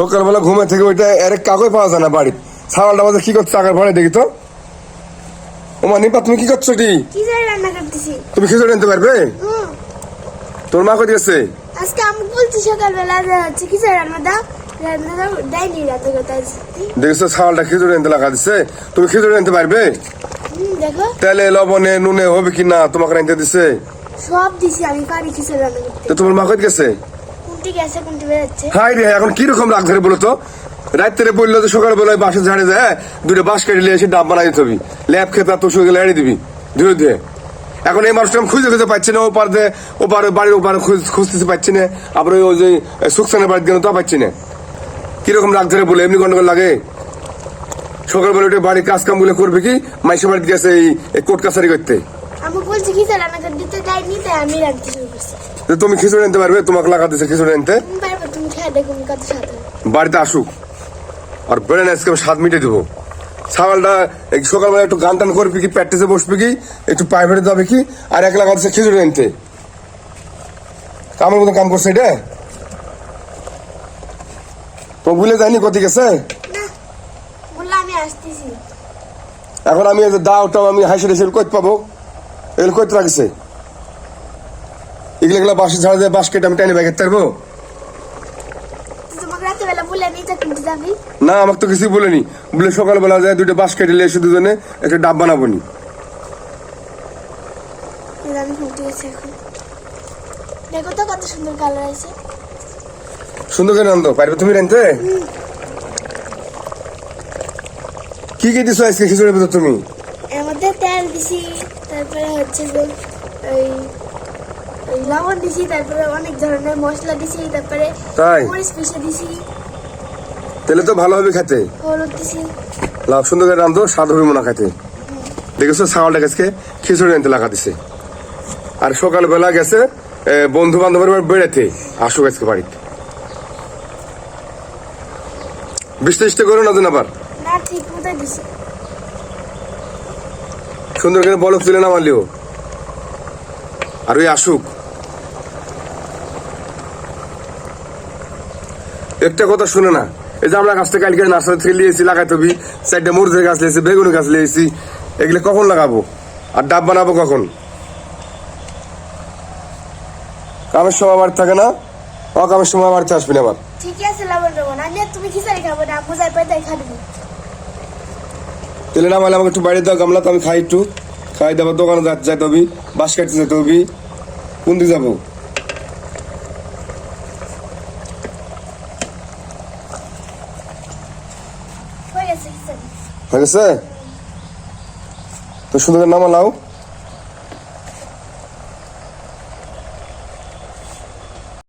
সকালবেলা ঘুমে থেকে ওইটা এর কাগজ পাওয়া যায় না বাড়ি ছাগলটা আমাদের কি করছে আগার ভাড়ে দেখি তো। ও নিপা তুমি কি করছ করতেছি। তুমি খিচুড়ি আনতে পারবে? তোর মা কোথায় গেছে আজকে আমি বলছি সকালবেলা হচ্ছে কি রান্না দাও। দেখছ খিচুড়ি আনতে লাগা তুমি খিচুড়ি আনতে পারবে? তেলে লবণে নুনে হবে কি না তোমাকে আনতে দিছে? সব দিছি আমি পারি কিছু রান্না করতে। তো তোমার মা কোথায় গেছে? বেরোচ্ছে হাই রে এখন কি রকম রাগ ধরে বলো তো রাত্রে বলল তো সকালবেলায় বাসে ঝাড়ে যায় দুটো বাস কেটে নিয়ে এসে ডাব বানাই দিতে হবে। ল্যাব খেতে তো সঙ্গে এড়িয়ে দিবি ধীরে ধীরে এখন এই মানুষটা খুঁজে খুঁজে পাচ্ছি না ও পারে ও পারে বাড়ির ওপারে খুঁজতেছে পাচ্ছি না আবার ওই যে সুকসানের বাড়িতে গেলে তো পাচ্ছি না। কীরকম রাগ ধরে বলে এমনি গন্ডগোল লাগে? সকালবেলা উঠে বাড়ির কাজ কামগুলো করবে কি? মাইসে বাড়িতে গেছে এই কোর্ট কাছারি করতে। আমি বলছি কি রান্না করে দিতে দেয়নি তাই আমি রাখতে শুরু করছি তো তুমি খিচুড়ি আনতে পারবে তোমাকে লাগা দিছে খিচুড়ি আনতে। বাড়িতে আসুক। আর বেড়ে না আজকে আমি স্বাদ মিটে দেবো। ছাগলটা এই সকালবেলা একটু গান টান করবি কি প্র্যাকটিসে বসবি কি একটু প্রাইভেটে যাবে কি আর এক হচ্ছে খিচুড়ি আনতে। কামের মতো কাম করছে এটা? তো ভুলে যায়নি কত গেছে? এখন আমি দাও টাও আমি হাসি হাসি কত পাবো? এগুলো কত রাখছে এগুলো এগুলো বাসে ঝাড়া দিয়ে বাস কেটে আমি টাইনে ব্যাগের থাকব? না আমাকে তো কিছুই বলেনি। বলে সকালবেলা যায় দুটো বাস কেটে এসে দুজনে একটা ডাব বানাবো নি। দেখো তো কত সুন্দর কালার আছে। সুন্দর করে আনন্দ পারবে তুমি রানতে কি কি দিছো আজকে খিচুড়ির ভিতর তুমি? মধ্যে তেল দিছি তারপরে হচ্ছে ওই লবণ দিছি তারপরে অনেক ধরনের মশলা দিছি তারপরে তাই? মরিচ পিষে দিছি। তাহলে তো ভালো হবে খেতে। হলুদ দিছি। লাভ সুন্দর করে রান্ধো স্বাদ হবে মনে খেতে। দেখেছ ছাগলটা আজকে খিচুড়ি আনতে লাগা দিছে। আর সকালবেলা গেছে বন্ধু বান্ধবের বাড়ি বেড়াতে। আসুক আজকে বাড়িতে। বৃষ্টি টিষ্টি করো না আবার। না সুন্দর করে বলক তুলে নামালিও। আর ওই আসুক। একটা কথা শুনে না। এই যে আমরা গাছটা কালকে নার্সারি থেকে লিয়েছি লাগাইতে হবি চারটা মরিচের গাছ লিয়েছি বেগুনের গাছ লিয়েছি এগুলো কখন লাগাবো? আর ডাব বানাবো কখন? কামের সময় বাড়িতে থাকে না। অকামের সময় বাড়িতে আসবি না আবার। আছে লবণ আমি তুমি খিচাড়ি খাব? না আম্মু পাই তাই খা দেবো তেলে নামালে আমাকে একটু বাইরে দাও গামলা তো আমি খাই একটু। খাই দেবো দোকানে যা- যাইতে হবি বাস কাটতে যেতে হবি কোন দিকে যাব? হয়ে গেছে তো সুন্দর নাম নামালাও